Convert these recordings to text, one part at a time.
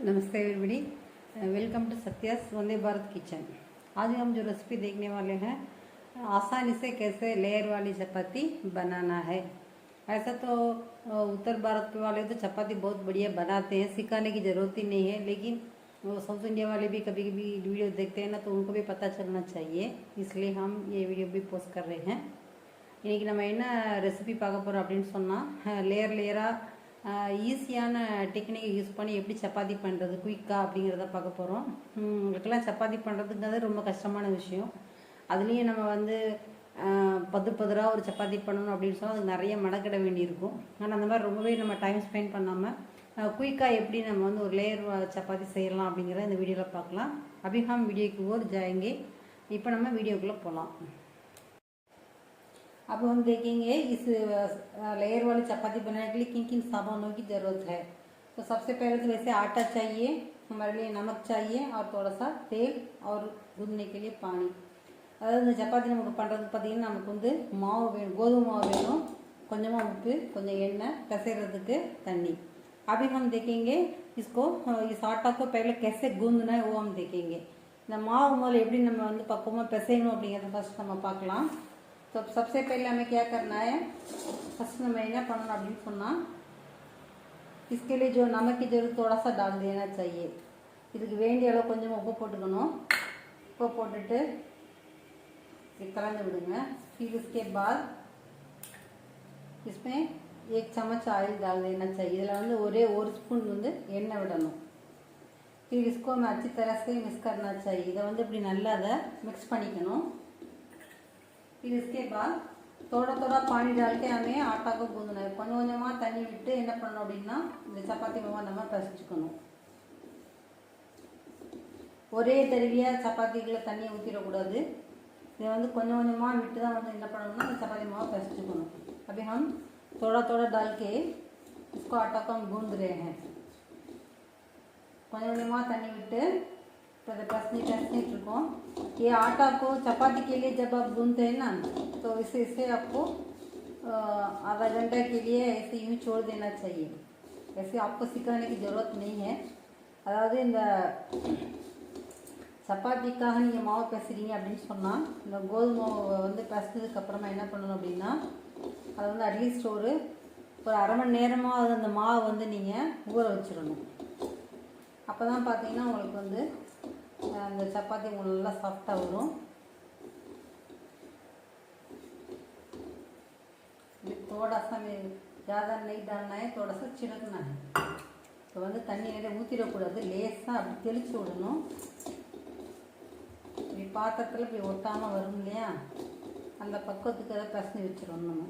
नमस्ते everybody welcome to Satya's Vande Bharat kitchen आज हम जो रेसिपी देखने वाले हैं आसानी से कैसे लेयर वाली चपाती बनाना है ऐसा तो अ, उत्तर भारत वाले तो चपाती बहुत बढ़िया बनाते हैं सिखाने की ज़रूरत ही नहीं है लेकिन वो साउथ इंडिया वाले भी कभी कभी वीडियो देखते हैं ना तो उनको भी पता चलना चाहिए इसलिए हम ये वीडियो भी पोस्ट कर रहे हैं இன்றைக்கி நம்ம என்ன ரெசிபி பார்க்க போகிறோம் அப்படின்னு சொன்னால் லேயர் லேயராக ஈஸியான டெக்னிக்கை யூஸ் பண்ணி எப்படி சப்பாத்தி பண்ணுறது குயிக்காக அப்படிங்கிறத பார்க்க போகிறோம் உங்களுக்கெல்லாம் சப்பாத்தி பண்ணுறதுங்கிறது ரொம்ப கஷ்டமான விஷயம். அதுலேயும் நம்ம வந்து ஆஹ், பத்து பதுராக ஒரு சப்பாத்தி பண்ணணும் அப்படின்னு சொன்னால் அதுக்கு நிறைய மடக்கிட வேண்டியிருக்கும். ஆனால் அந்த மாதிரி ரொம்பவே நம்ம டைம் ஸ்பெண்ட் பண்ணாமல் குயிக்காக எப்படி நம்ம வந்து ஒரு லேயர் சப்பாத்தி செய்யலாம் அப்படிங்கிறத இந்த வீடியோவில் பார்க்கலாம். அபிஹாம் வீடியோக்கு ஓர் ஜாயங்கே. இப்போ நம்ம வீடியோக்குள்ளே போகலாம் अब हम देखेंगे इस लेयर वाली चपाती बनाने के लिए किन किन सामानों की ज़रूरत है तो सबसे पहले तो वैसे आटा चाहिए हमारे लिए नमक चाहिए और थोड़ा सा तेल और गूंदने के लिए पानी அதாவது இந்த சப்பாத்தி நமக்கு பண்ணுறதுக்கு பார்த்தீங்கன்னா நமக்கு வந்து மாவு வேணும் கோதுமை மாவு வேணும் கொஞ்சமாக உப்பு கொஞ்சம் எண்ணெய் பிசைறதுக்கு தண்ணி अभी हम देखेंगे इसको इस आटा को पहले कैसे गूंदना है वो हम देखेंगे இந்த மாவு முதல்ல எப்படி நம்ம வந்து பக்குவமாக பிசையணும் அப்படிங்கிறத ஃபர்ஸ்ட் நம்ம பார்க்கலாம் तो सबसे पहले हमें क्या करना है फर्स्ट में என்ன பண்ணணும் அப்படின்னு சொன்னால் इसके लिए जो नमक की जरूरत थोड़ा सा डाल देना चाहिए இதுக்கு வேண்டிய அளவு கொஞ்சம் உப்பு போட்டுக்கணும் உப்பு போட்டுட்டு இது கலந்து விடுங்க फिर इसके बाद इसमें एक चम्मच ऑयल डाल देना चाहिए இதில் வந்து ஒரே ஒரு ஸ்பூன் வந்து எண்ணெய் விடணும் फिर इसको हमें अच्छी तरह से मिक्स करना चाहिए இதை வந்து இப்படி நல்லா அதை மிக்ஸ் பண்ணிக்கணும் फिर इसके बाद थोड़ा थोड़ा पानी डाल के हमें आटा को गूंदना है கொஞ்சம் கொஞ்சமாக தண்ணி விட்டு என்ன பண்ணணும் அப்படின்னா இந்த சப்பாத்தி மாவை நம்ம பிசைச்சுக்கணும் ஒரே தடவையாக சப்பாத்திக்குள்ள தண்ணியை ஊற்றிடக்கூடாது இதை வந்து கொஞ்சம் கொஞ்சமாக விட்டு தான் வந்து என்ன பண்ணணும்னா இந்த சப்பாத்தி மாவை பிசைச்சுக்கணும் अभी हम थोड़ा थोड़ा डाल के इसको आटा को हम गूंद रहे हैं கொஞ்சம் கொஞ்சமாக தண்ணி விட்டு இப்போ इधर पसनी पसनी இருக்கோம் ये आटा को चपाती के लिए जब आप गूंदते हैं ना तो इसे इसे आपको अ, आधा घंटा के लिए ऐसे यूँ छोड़ देना चाहिए ऐसे आपको सिखाने की ज़रूरत नहीं है அதாவது இந்த சப்பாத்திக்காக நீங்கள் மாவு பிசைறீங்க அப்படின்னு சொன்னால் இந்த கோதுமை மாவை வந்து பிசைஞ்சதுக்கு அப்புறமா என்ன பண்ணணும் அப்படின்னா அது வந்து அட்லீஸ்ட் ஒரு ஒரு அரை மணி நேரமாக அந்த மாவை வந்து நீங்கள் ஊற வச்சிடணும் அப்போ தான் பார்த்தீங்கன்னா உங்களுக்கு வந்து அஹ், அந்த சப்பாத்தி உங்களுக்கு நல்லா சாஃப்டாக வரும் இது थोड़ा सा में ज़्यादा नहीं डालना है थोड़ा सा छिड़कना है இப்போ வந்து தண்ணி நிறைய ஊற்றிடக்கூடாது லேசாக அப்படி தெளித்து விடணும் இப்படி பாத்திரத்தில் இப்படி ஒட்டாமல் வரும் இல்லையா அந்த பக்குவத்துக்கு அதை பிரச்சனை வச்சிடணும் நம்ம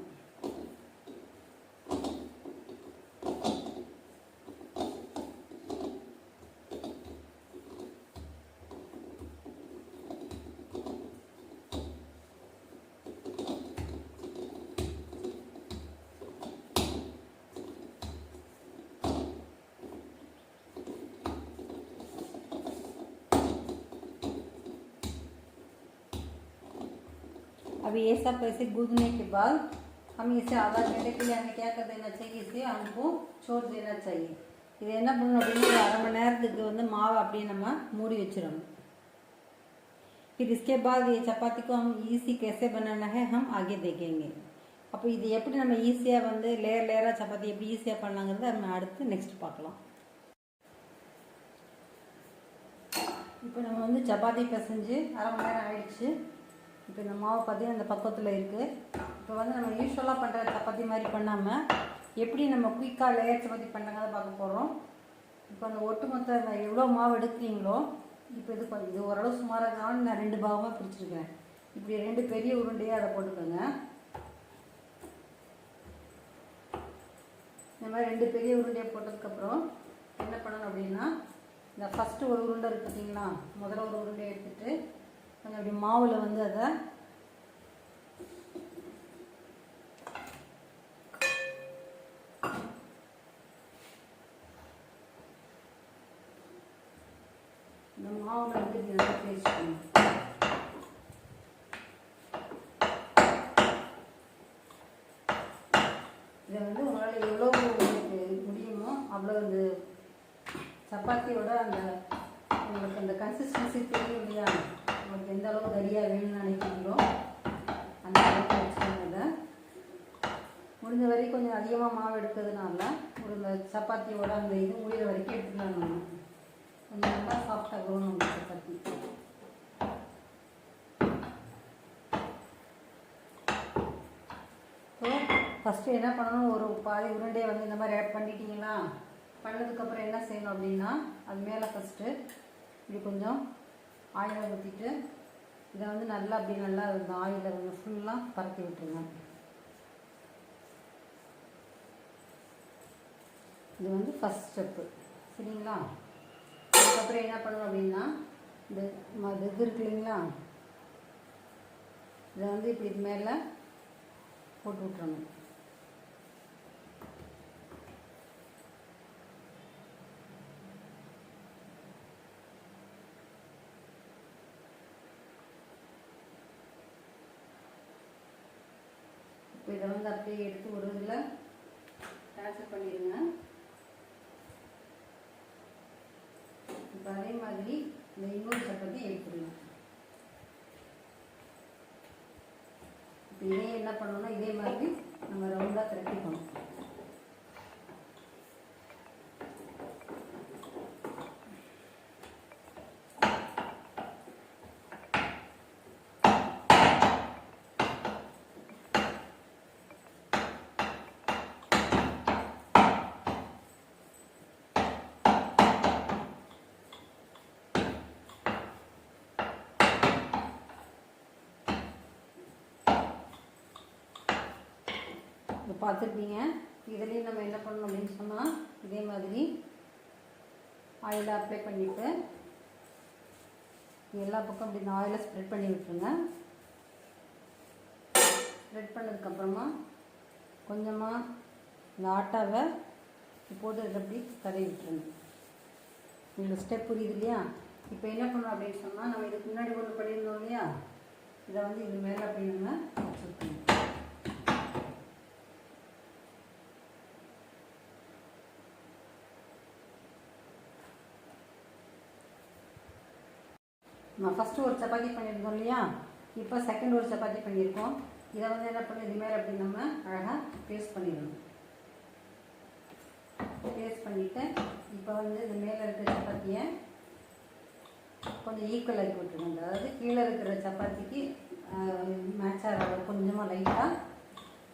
अभी ये सब ऐसे गूंदने के बाद हम इसे आधा घंटे के लिए हमें क्या कर देना चाहिए इसे हमको छोड़ देना चाहिए இது என்ன பண்ணணும் அப்படின்னா ஒரு அரை மணி நேரத்துக்கு வந்து மாவை அப்படியே நம்ம மூடி வச்சிடணும் फिर इसके बाद ये चपाती को हम ईसी कैसे बनाना है हम आगे देखेंगे அப்போ இது எப்படி நம்ம ஈஸியாக வந்து லேயர் லேயராக சப்பாத்தி எப்படி ஈஸியாக பண்ணலாங்கிறத நம்ம அடுத்து நெக்ஸ்ட் பார்க்கலாம் இப்போ நம்ம வந்து சப்பாத்தி பிசைஞ்சு அரை மணி நேரம் ஆயிடுச்சு இப்போ இந்த மாவு பார்த்தீங்கன்னா இந்த பக்கத்தில் இருக்குது இப்போ வந்து நம்ம யூஸ்வலாக பண்ணுற சப்பாத்தி மாதிரி பண்ணாமல் எப்படி நம்ம குயிக்காக லேயர் சப்பாத்தி பண்ணுறாங்க பார்க்க போகிறோம் இப்போ அந்த ஒட்டுமொத்த எவ்வளோ மாவு எடுக்கிறீங்களோ இப்போ இது கொஞ்சம் இது ஓரளவு சுமாராக இருந்தாலும் நான் ரெண்டு பாகமாக பிரிச்சிருக்கேன். இப்படி ரெண்டு பெரிய உருண்டையாக அதை போட்டுக்கோங்க. இந்த மாதிரி ரெண்டு பெரிய உருண்டையை போட்டதுக்கப்புறம் என்ன பண்ணணும் அப்படின்னா இந்த ஃபஸ்ட்டு ஒரு உருண்டை இருக்குது பார்த்தீங்களா முதல்ல ஒரு உருண்டையை எடுத்துகிட்டு கொஞ்சம் அப்படி மாவில் வந்து அதை இந்த மாவில் வந்து இப்படி நல்லா தேய்ச்சிக்கணும் இதை வந்து உங்களால் எவ்வளோ முடியுமோ அவ்வளோ அந்த சப்பாத்தியோட அந்த உங்களுக்கு அந்த கன்சிஸ்டன்சி தெரியும் இல்லையா? உங்களுக்கு எந்த அளவு கரியாக வேணும்னு நினைக்கிறீங்களோ அந்த அளவுக்கு வச்சுக்கோங்க முடிஞ்ச வரைக்கும் கொஞ்சம் அதிகமாக மாவு எடுக்கிறதுனால ஒரு இந்த சப்பாத்தியோட அந்த இது முடிகிற வரைக்கும் எடுத்துக்கலாம் நம்ம. கொஞ்சம் நல்லா சாஃப்டாக வரும் சப்பாத்தி. ஸோ ஃபஸ்ட்டு என்ன பண்ணணும்? ஒரு பாதி உருண்டையை வந்து இந்த மாதிரி ஆட் பண்ணிட்டீங்களா? பண்ணதுக்கப்புறம் என்ன செய்யணும் அப்படின்னா அது மேலே ஃபஸ்ட்டு இப்படி கொஞ்சம் ஆயிலை ஊற்றிட்டு இதை வந்து நல்லா அப்படி நல்லா இந்த ஆயிலை வந்து ஃபுல்லாக பரப்பி விட்டுருங்க. இது வந்து ஃபஸ்ட் ஸ்டெப்பு சரிங்களா? அதுக்கப்புறம் என்ன பண்ணுவோம் அப்படின்னா இந்த ம- இது இருக்கு இல்லைங்களா? இதை வந்து இப்படி இது மேலே போட்டு விட்டுறணும். இப்போ இதை வந்து அப்படியே எடுத்து ஒரு இதில் ட்ரான்ஸ்ஃபர் பண்ணிடுங்க. இப்போ அதே மாதிரி இந்த இன்னொரு சப்பாத்தி எடுத்துடலாம் இப்போ இதே என்ன பண்ணணும்னா இதே மாதிரி நம்ம ரவுண்டாக திரட்டிக்கணும். இப்போ பார்த்துருப்பீங்க. இதுலேயும் நம்ம என்ன பண்ணணும் அப்படின்னு சொன்னால் இதே மாதிரி ஆயிலை அப்ளை பண்ணிவிட்டு எல்லா பக்கம் அப்படி இந்த ஆயிலை ஸ்ப்ரெட் பண்ணி விட்டுருங்க. ஸ்ப்ரெட் பண்ணதுக்கப்புறமா கொஞ்சமாக இந்த ஆட்டாவை போட்டு இதை அப்படி தடவி விட்டுருங்க. இந்த ஸ்டெப் புரியுது இல்லையா? இப்போ என்ன பண்ணணும் அப்படின்னு சொன்னால் நம்ம இதுக்கு முன்னாடி ஒன்று பண்ணியிருந்தோம் இல்லையா? இதை வந்து இது மேலே அப்படி நம்ம வச்சுருக்கணும் நம்ம ஃபஸ்ட்டு ஒரு சப்பாத்தி பண்ணியிருந்தோம் இல்லையா? இப்போ செகண்ட் ஒரு சப்பாத்தி பண்ணியிருக்கோம். இதை வந்து என்ன பண்ணி இது மேலே அப்படி நம்ம அழகாக பேஸ்ட் பண்ணிடணும். பேஸ்ட் பண்ணிவிட்டு இப்போ வந்து இது மேலே இருக்கிற சப்பாத்தியை கொஞ்சம் ஈக்குவல் ஆக்கி விட்டுருங்க. அதாவது கீழே இருக்கிற சப்பாத்திக்கு மேட்ச் ஆகிற கொஞ்சமாக லைட்டாக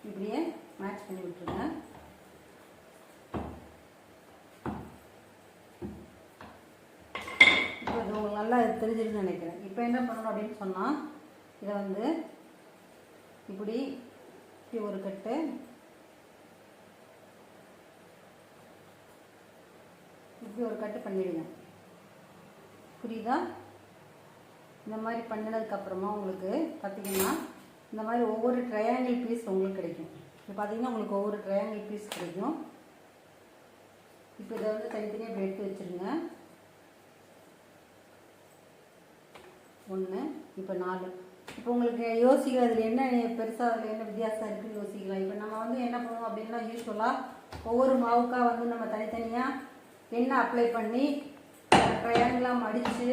இப்படியே மேட்ச் பண்ணி விட்டுருங்க இப்போ நல்லா இது உங்களுக்கு தெரிஞ்சிருக்குன்னு நினைக்கிறேன். இப்போ என்ன பண்ணணும் அப்படின்னு சொன்னால் இதை வந்து இப்படி இப்படி ஒரு கட்டு. இப்படி ஒரு கட்டு பண்ணிடுங்க. புரியுதா? இந்த மாதிரி பண்ணினதுக்கப்புறமா உங்களுக்கு பார்த்தீங்கன்னா இந்த மாதிரி ஒவ்வொரு ட்ரையாங்கிள் பீஸ் உங்களுக்கு கிடைக்கும். இப்போ பார்த்தீங்கன்னா உங்களுக்கு ஒவ்வொரு ட்ரையாங்கிள் பீஸ் கிடைக்கும். இப்போ இதை வந்து தனித்தனியாக எடுத்து வச்சுருங்க. ஒன்று இப்போ நாலு. இப்போ உங்களுக்கு யோசிக்கிற அதில் என்ன பெருசாக அதில் என்ன வித்தியாசம் இருக்குன்னு யோசிக்கலாம் இப்போ நம்ம வந்து என்ன பண்ணுவோம் அப்படின்னா யூஸ்வலாக ஒவ்வொரு மாவுக்காக வந்து நம்ம தனித்தனியாக எண்ணெய் அப்ளை பண்ணி ட்ரையாங்கெலாம் மடித்து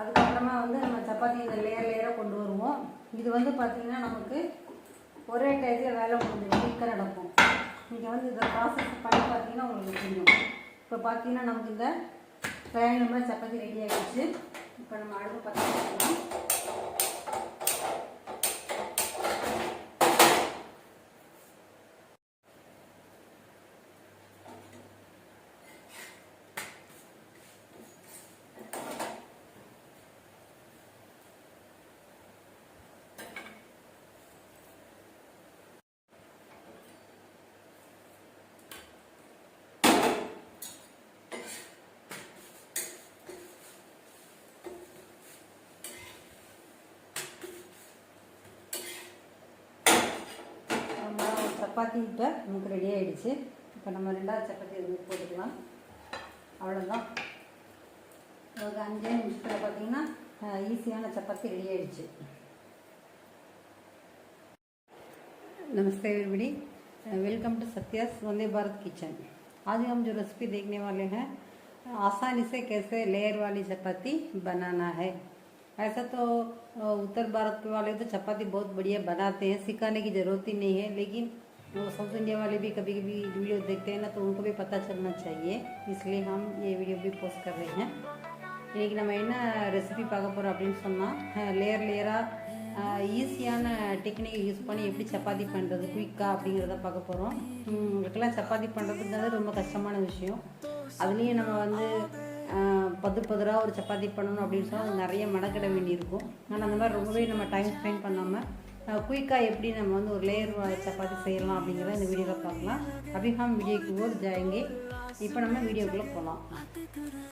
அதுக்கப்புறமா வந்து நம்ம சப்பாத்தி இந்த லேயர் லேயராக கொண்டு வருவோம். இது வந்து பார்த்திங்கன்னா நமக்கு ஒரே டயத்தில் வேலை கொஞ்சம் குயிக்காக நடக்கும். நீங்கள் வந்து இதை ப்ராசஸ் பண்ணி பார்த்தீங்கன்னா உங்களுக்கு தெரியும் இப்போ பார்த்தீங்கன்னா நமக்கு இந்த ட்ரையாங்கிள் மாதிரி சப்பாத்தி ரெடி ஆகிடுச்சு இப்போ நம்ம அடுப்பு சப்பாத்தி இப்போ நமக்கு ரெடி ஆகிடுச்சு இப்போ நம்ம ரெண்டாவது சப்பாத்தி இது மாதிரி போட்டுக்கலாம் அவ்வளோதான் ஒரு அஞ்சே நிமிஷத்தில் பார்த்தீங்கன்னா ஈஸியான சப்பாத்தி ரெடி ஆகிடுச்சு नमस्ते everybody welcome to Satya's Vande Bharat kitchen आज हम जो रेसिपी देखने वाले हैं आसानी से कैसे लेयर वाली चपाती बनाना है ऐसा तो अ, उत्तर भारत के वाले तो चपाती बहुत बढ़िया बनाते हैं सिखाने की ज़रूरत ही नहीं है लेकिन वो साउथ इंडिया वाले भी कभी कभी वीडियो देखते हैं ना तो उनको भी पता चलना चाहिए इसलिए हम ये वीडियो भी पोस्ट कर रहे हैं இன்றைக்கி நம்ம என்ன ரெசிபி பார்க்க போகிறோம் அப்படின்னு சொன்னால் லேயர் லேயராக ஈஸியான டெக்னிக் யூஸ் பண்ணி எப்படி சப்பாத்தி பண்ணுறது குயிக்காக அப்படிங்கிறத பார்க்க போகிறோம் உங்களுக்கெல்லாம் சப்பாத்தி பண்ணுறதுங்கிறது ரொம்ப கஷ்டமான விஷயம் அதுலேயும் நம்ம வந்து ஆஹ், பது பதுராக ஒரு சப்பாத்தி பண்ணணும் அப்படின்னு சொன்னால் அது நிறைய மடக்கிட வேண்டியிருக்கும் ஆனால் அந்த மாதிரி ரொம்பவே நம்ம டைம் ஸ்பெண்ட் பண்ணாமல் குயிக்காக எப்படி நம்ம வந்து ஒரு லேயர் சப்பாத்தி செய்யலாம் அப்படிங்கிறத இந்த வீடியோவில் பார்க்கலாம். அபிஹாம் வீடியோக்கு ஓர் ஜாயங்கே. இப்போ நம்ம வீடியோக்குள்ளே போகலாம்